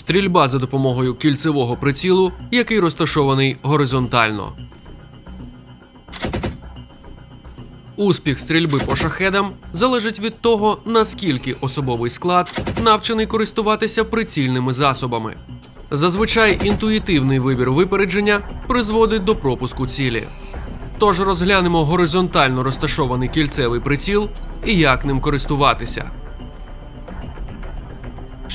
Стрільба за допомогою кільцевого прицілу, який розташований горизонтально. Успіх стрільби по шахедам залежить від того, наскільки особовий склад навчений користуватися прицільними засобами. Зазвичай інтуїтивний вибір випередження призводить до пропуску цілі. Тож розглянемо горизонтально розташований кільцевий приціл і як ним користуватися.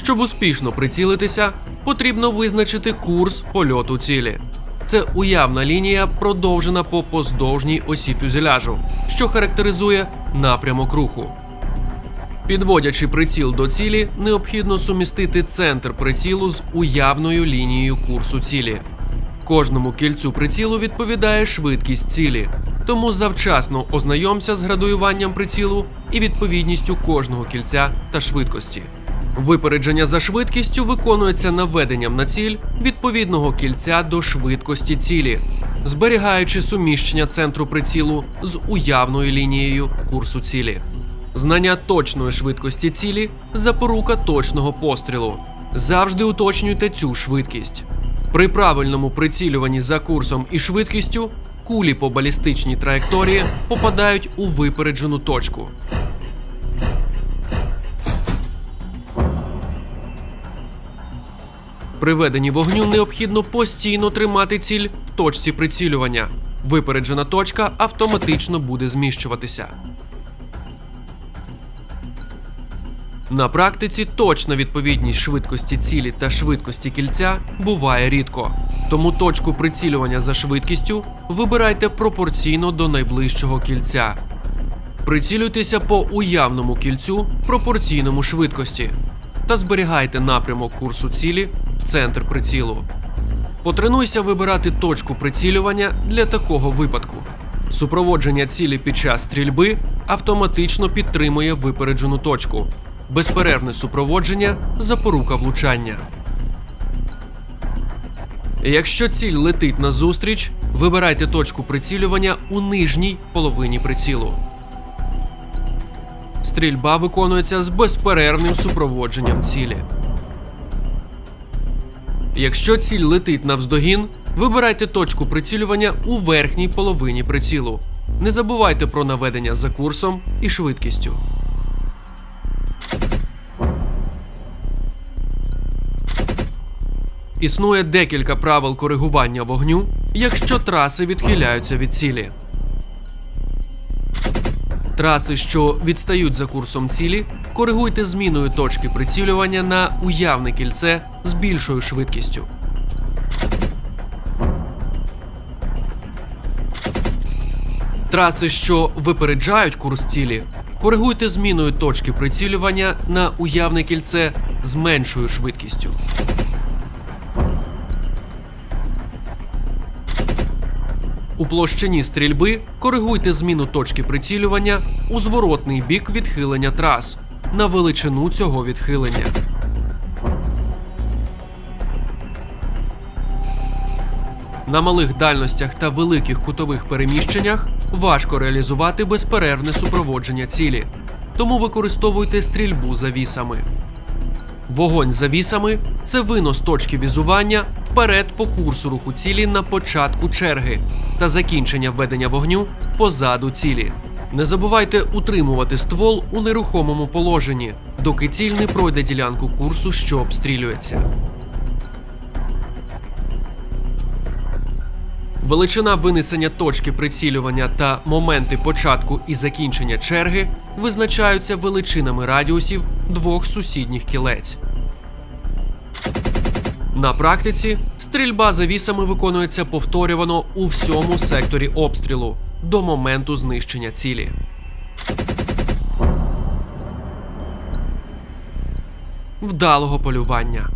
Щоб успішно прицілитися, потрібно визначити курс польоту цілі. Це уявна лінія, продовжена по поздовжній осі фюзеляжу, що характеризує напрямок руху. Підводячи приціл до цілі, необхідно сумістити центр прицілу з уявною лінією курсу цілі. Кожному кільцю прицілу відповідає швидкість цілі, тому завчасно ознайомся з градуюванням прицілу і відповідністю кожного кільця та швидкості. Випередження за швидкістю виконується наведенням на ціль відповідного кільця до швидкості цілі, зберігаючи суміщення центру прицілу з уявною лінією курсу цілі. Знання точної швидкості цілі запорука точного пострілу. Завжди уточнюйте цю швидкість. При правильному прицілюванні за курсом і швидкістю кулі по балістичній траєкторії попадають у випереджену точку. При веденні вогню необхідно постійно тримати ціль в точці прицілювання. Випереджена точка автоматично буде зміщуватися. На практиці точна відповідність швидкості цілі та швидкості кільця буває рідко. Тому точку прицілювання за швидкістю вибирайте пропорційно до найближчого кільця. Прицілюйтеся по уявному кільцю пропорційному швидкості та зберігайте напрямок курсу цілі центр прицілу. Потренуйся вибирати точку прицілювання для такого випадку. Супроводження цілі під час стрільби автоматично підтримує випереджену точку. Безперервне супроводження запорука влучання. Якщо ціль летить назустріч, вибирайте точку прицілювання у нижній половині прицілу. Стрільба виконується з безперервним супроводженням цілі. Якщо ціль летить навздогін, вибирайте точку прицілювання у верхній половині прицілу. Не забувайте про наведення за курсом і швидкістю. Існує декілька правил коригування вогню, якщо траси відхиляються від цілі. Траси, що відстають за курсом цілі, коригуйте зміною точки прицілювання на уявне кільце з більшою швидкістю. Траси, що випереджають курс цілі, коригуйте зміною точки прицілювання на уявне кільце з меншою швидкістю. У площині стрільби коригуйте зміну точки прицілювання у зворотний бік відхилення трас на величину цього відхилення. На малих дальностях та великих кутових переміщеннях важко реалізувати безперервне супроводження цілі, тому використовуйте стрільбу завісами. Вогонь завісами це винос точки візування вперед по курсу руху цілі на початку черги та закінчення введення вогню позаду цілі. Не забувайте утримувати ствол у нерухомому положенні, доки ціль не пройде ділянку курсу, що обстрілюється. Величина винесення точки прицілювання та моменти початку і закінчення черги визначаються величинами радіусів двох сусідніх кілець. На практиці стрільба завісами виконується повторювано у всьому секторі обстрілу до моменту знищення цілі. Вдалого полювання.